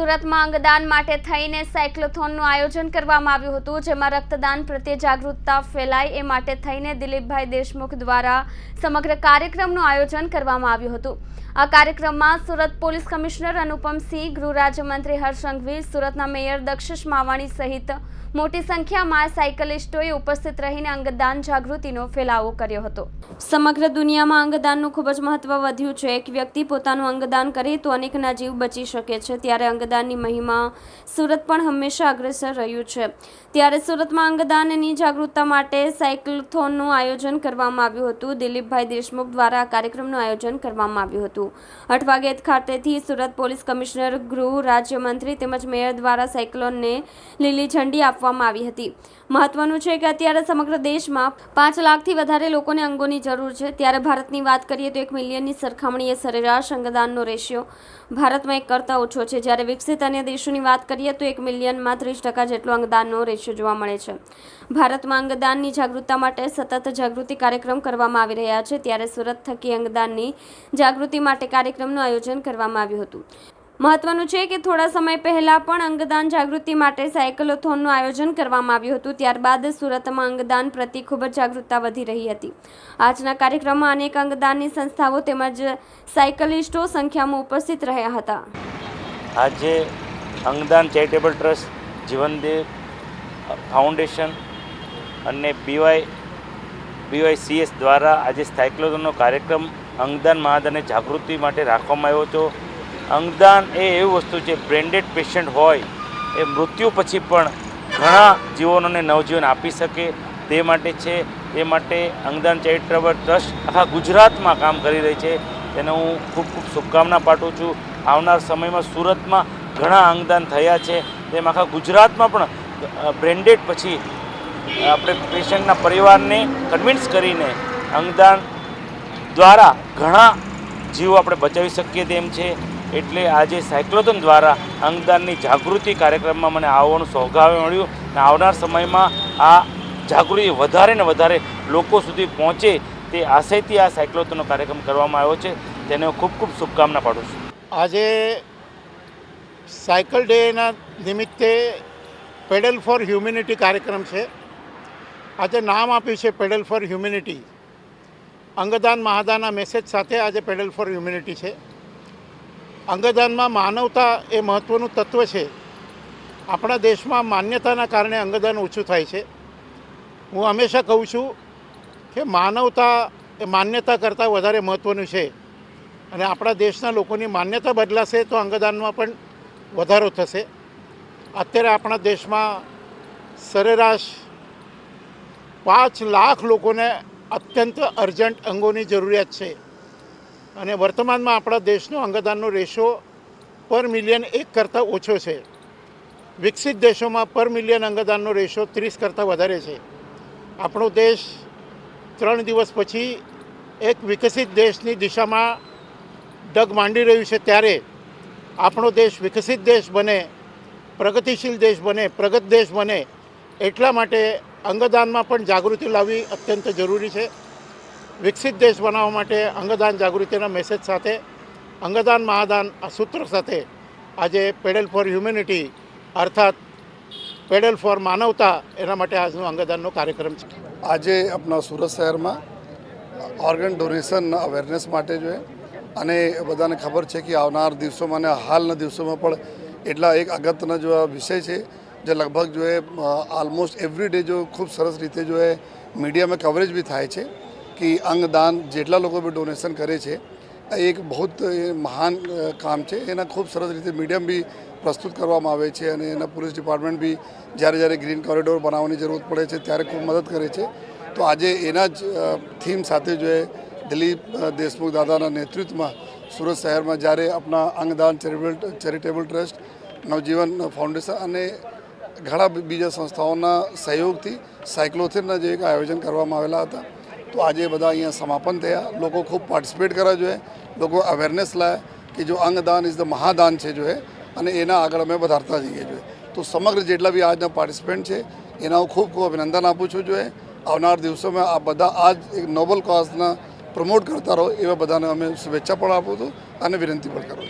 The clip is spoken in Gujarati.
સુરતમાં અંગદાન માટે થઈને સાયક્લોથોનનું આયોજન કરવામાં આવ્યું હતું, જેમાં રક્તદાન પ્રત્યે જાગૃતતા ફેલાય એ માટે થઈને દિલીપભાઈ દેશમુખ દ્વારા સમગ્ર કાર્યક્રમનું આયોજન કરવામાં આવ્યું હતું. આ કાર્યક્રમમાં સુરત પોલીસ કમિશનર અનુપમસિંહ ગૃહ રાજ્યમંત્રી હર્ષંઘવી સુરતના મેયર દક્ષિશ માવાણી સહિત મોટી સંખ્યામાં સાયકલિસ્ટોએ ઉપસ્થિત રહીને અંગદાન જાગૃતિનો ફેલાવો કર્યો હતો. સમગ્ર દુનિયામાં અંગદાનનું ખૂબ જ મહત્વ વધ્યું છે. એક વ્યક્તિ પોતાનું અંગદાન કરે તો અનેકના જીવ બચી શકે છે. ત્યારે અંગદાનની મહિમા સુરત પણ હંમેશા અગ્રેસર રહ્યું છે. ત્યારે સુરતમાં અંગદાનની જાગૃતતા માટે સાયકલથોનનું આયોજન કરવામાં આવ્યું હતું. દિલીપભાઈ દેશમુખ દ્વારા આ કાર્યક્રમનું આયોજન કરવામાં આવ્યું હતું. અઠવાગેત ખાતેથી સુરત પોલીસ કમિશનર, ગૃહ રાજ્યમંત્રી તેમજ મેયર દ્વારા સાયક્લોનને લીલી ઝંડી આપવામાં આવી હતી. મહત્વનું છે કે અત્યારે સમગ્ર દેશમાં પાંચ લાખથી વધારે લોકોને અંગોની જરૂર છે. ત્યારે ભારતની વાત કરીએ તો એક મિલિયનની સરખામણીએ સરેરાશ અંગદાનનો રેશિયો ભારતમાં એક કરતાં ઓછો છે. જ્યારે વિકસિત અન્ય દેશોની વાત કરીએ તો એક મિલિયનમાં ત્રીસ ટકા જેટલો અંગદાનનો રેશિયો જોવા મળે છે. ભારતમાં અંગદાનની જાગૃતતા માટે સતત જાગૃતિ કાર્યક્રમ કરવામાં આવી રહ્યા છે. ત્યારે સુરત થકી અંગદાનની જાગૃતિ માટે કાર્યક્રમનું આયોજન કરવામાં આવ્યું હતું. મહત્વનું છે કે થોડા સમય પહેલાં પણ અંગદાન જાગૃતિ માટે સાયકલોથોનનું આયોજન કરવામાં આવ્યું હતું. ત્યારબાદ સુરતમાં અંગદાન પ્રતિ ખૂબ જ જાગૃતતા વધી રહી હતી. આજના કાર્યક્રમમાં અનેક અંગદાનની સંસ્થાઓ તેમજ સાયકલિસ્ટો સંખ્યામાં ઉપસ્થિત રહ્યા હતા. આજે અંગદાન ચેરિટેબલ ટ્રસ્ટ, જીવનદેવ ફાઉન્ડેશન અને બીવાય બીવાય સીએસ દ્વારા આજે સાયક્લોથોનનો કાર્યક્રમ અંગદાન મહાદાનની જાગૃતિ માટે રાખવામાં આવ્યો હતો. અંગદાન એ એવી વસ્તુ છે, બ્રેન્ડેડ પેશન્ટ હોય એ મૃત્યુ પછી પણ ઘણા જીવનોને નવજીવન આપી શકે. તે માટે છે તે માટે અંગદાન ચેરિટેબલ ટ્રસ્ટ આખા ગુજરાતમાં કામ કરી રહી છે. તેને હું ખૂબ ખૂબ શુભકામના પાઠવું છું. આવનાર સમયમાં સુરતમાં ઘણા અંગદાન થયા છે. તેમ આખા ગુજરાતમાં પણ બ્રેન્ડેડ પછી આપણે પેશન્ટના પરિવારને કન્વિન્સ કરીને અંગદાન દ્વારા ઘણા જીવો આપણે બચાવી શકીએ તેમ છે. એટલે આજે સાયક્લોથોન દ્વારા અંગદાનની જાગૃતિ કાર્યક્રમમાં મને આવવાનું સૌભાગ્ય મળ્યું અને આવનાર સમયમાં આ જાગૃતિ વધારે ને વધારે લોકો સુધી પહોંચે તે આશયથી આ સાયક્લોથોનનો કાર્યક્રમ કરવામાં આવ્યો છે. તેને હું ખૂબ ખૂબ શુભકામના પાડું છું. આજે સાયકલ ડેના નિમિત્તે પેડલ ફોર હ્યુમિનિટી કાર્યક્રમ છે. આજે નામ આપ્યું છે પેડલ ફોર હ્યુમિનિટી. અંગદાન મહાદાનના મેસેજ સાથે આજે પેડલ ફોર હ્યુમિનિટી છે. અંગદાનમાં માનવતા એ મહત્ત્વનું તત્વ છે. આપણા દેશમાં માન્યતાના કારણે અંગદાન ઓછું થાય છે. હું હંમેશા કહું છું કે માનવતા એ માન્યતા કરતાં વધારે મહત્ત્વનું છે. અને આપણા દેશના લોકોની માન્યતા બદલાશે તો અંગદાનમાં પણ વધારો થશે. અત્યારે આપણા દેશમાં સરેરાશ પાંચ લાખ લોકોને અત્યંત અર્જન્ટ અંગોની જરૂરિયાત છે. અને વર્તમાનમાં આપણા દેશનો અંગદાનનો રેશો પર મિલિયન એક કરતાં ઓછો છે. વિકસિત દેશોમાં પર મિલિયન અંગદાનનો રેશો ત્રીસ કરતાં વધારે છે. આપણો દેશ ત્રણ દિવસ પછી એક વિકસિત દેશની દિશામાં ડગ માંડી રહ્યું છે ત્યારે આપણો દેશ વિકસિત દેશ બને, પ્રગતિશીલ દેશ બને, પ્રગત દેશ બને એટલા માટે અંગદાનમાં પણ જાગૃતિ લાવવી અત્યંત જરૂરી છે. વિકસિત દેશ બનાવવા માટે અંગદાન જાગૃતિના મેસેજ સાથે, અંગદાન મહાદાન આ સૂત્ર સાથે આજે પેડલ ફોર હ્યુમેનિટી અર્થાત પેડલ ફોર માનવતા એના માટે આજનો અંગદાનનો કાર્યક્રમ છે. આજે આપણા સુરત શહેરમાં ઓર્ગન ડોનેશન અવેરનેસ માટે જો અને બધાને ખબર છે કે આવનાર દિવસોમાં અને હાલના દિવસોમાં પણ એટલા એક અગત્યનો જો વિષય છે, જે લગભગ જો એ ઓલમોસ્ટ એવરી ડે જો ખૂબ સરસ રીતે જો એ મીડિયામાં કવરેજ બી થાય છે કે અંગદાન જેટલા લોકો બી ડોનેશન કરે છે એક બહુ મહાન કામ છે. એના ખૂબ સરસ રીતે મીડિયમ બી પ્રસ્તુત કરવામાં આવે છે અને એના પોલીસ ડિપાર્ટમેન્ટ બી જ્યારે જ્યારે ગ્રીન કોરિડોર બનાવવાની જરૂરત પડે છે ત્યારે ખૂબ મદદ કરે છે. તો આજે એના જ થીમ સાથે જો દિલીપ દેશમુખ દાદાના નેતૃત્વમાં સુરત શહેરમાં જ્યારે આપણા અંગદાન charitable charitable trust, Navjivan foundation અને ઘણા બીજા સંસ્થાઓના સહયોગથી સાયક્લોથિનના જે એક આયોજન કરવામાં આવેલા હતા, તો આજે બધા અહીંયા સમાપન થયા. લોકો ખૂબ પાર્ટિસિપેટ કરવા જોઈએ, લોકો અવેરનેસ લાયા કે જો અંગદાન ઇઝ ધ મહાદાન છે જો અને એના આગળ અમે વધારતા જઈએ જોઈએ તો સમગ્ર જેટલા બી આજના પાર્ટિસિપન્ટ છે, એના હું ખૂબ ખૂબ અભિનંદન આપું છું જોઈએ આવનાર દિવસોમાં આ બધા આ જ એક નોબલ કોઝના પ્રમોટ કરતા રહો એવા બધાને અમે શુભેચ્છા પણ આપું છું અને વિનંતી પણ કરું છું.